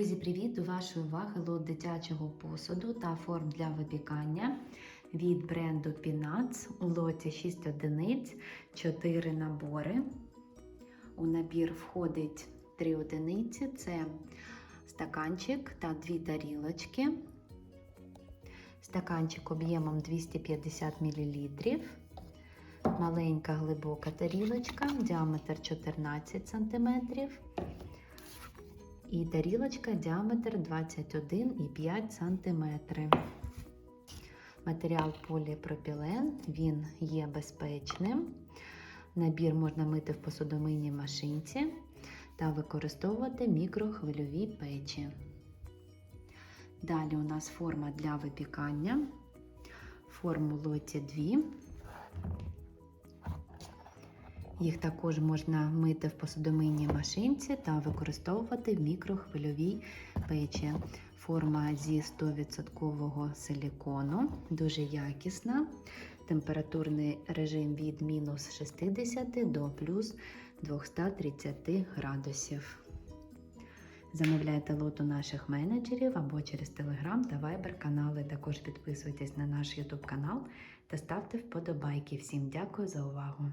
Друзі, привіт! До вашої уваги лот дитячого посуду та форм для випікання від бренду Peanuts. У лоті 6 одиниць, 4 набори. У набір входить 3 одиниці: це стаканчик та 2 тарілочки. Стаканчик об'ємом 250 мл. Маленька глибока тарілочка, діаметр 14 см. І тарілочка діаметр 21,5 см. Матеріал поліпропілен, він є безпечним. Набір можна мити в посудомийній машинці та використовувати мікрохвильові печі. Далі у нас форма для випікання. Форму лоті 2. Їх також можна мити в посудомийній машинці та використовувати в мікрохвильовій печі. Форма зі 100% силікону, дуже якісна. Температурний режим від мінус 60 до плюс 230 градусів. Замовляйте лот у наших менеджерів або через Telegram та Viber канали. Також підписуйтесь на наш YouTube канал та ставте вподобайки. Всім дякую за увагу!